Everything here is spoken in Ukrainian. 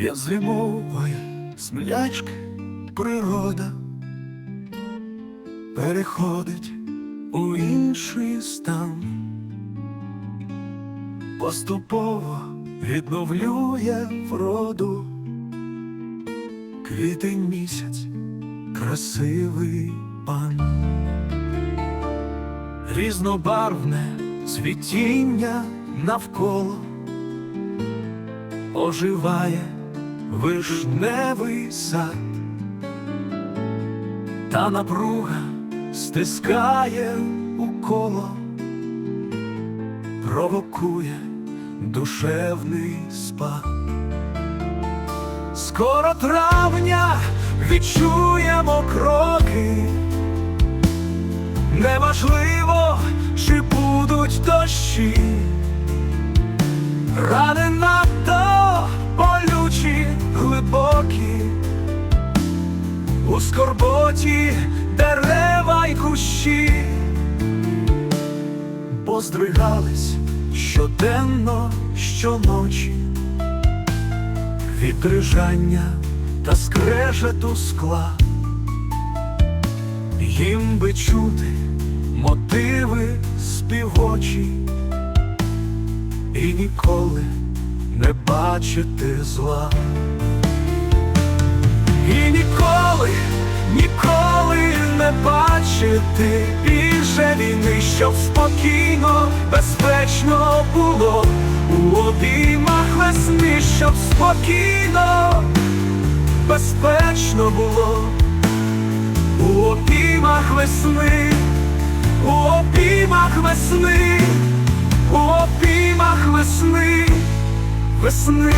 Я зимової смлячки природа переходить у інший стан, поступово відновлює вроду. Квітень місяць, красивий пан, різнобарвне цвітіння навколо оживає вишневий сад, та напруга стискає у коло, провокує душевний спад. Скоро травня відчуємо кроки, неважливо, чи будуть дощі. Рани у скорботі дерева й кущі, поздригались щоденно, щоночі, від дрижання та скрежету скла, їм би чути мотиви співочі. І ніколи не бачити зла. Бачити більше війни, щоб спокійно, безпечно було. У обіймах весни, щоб спокійно, безпечно було. У обіймах весни, у обіймах весни у обіймах весни, весни.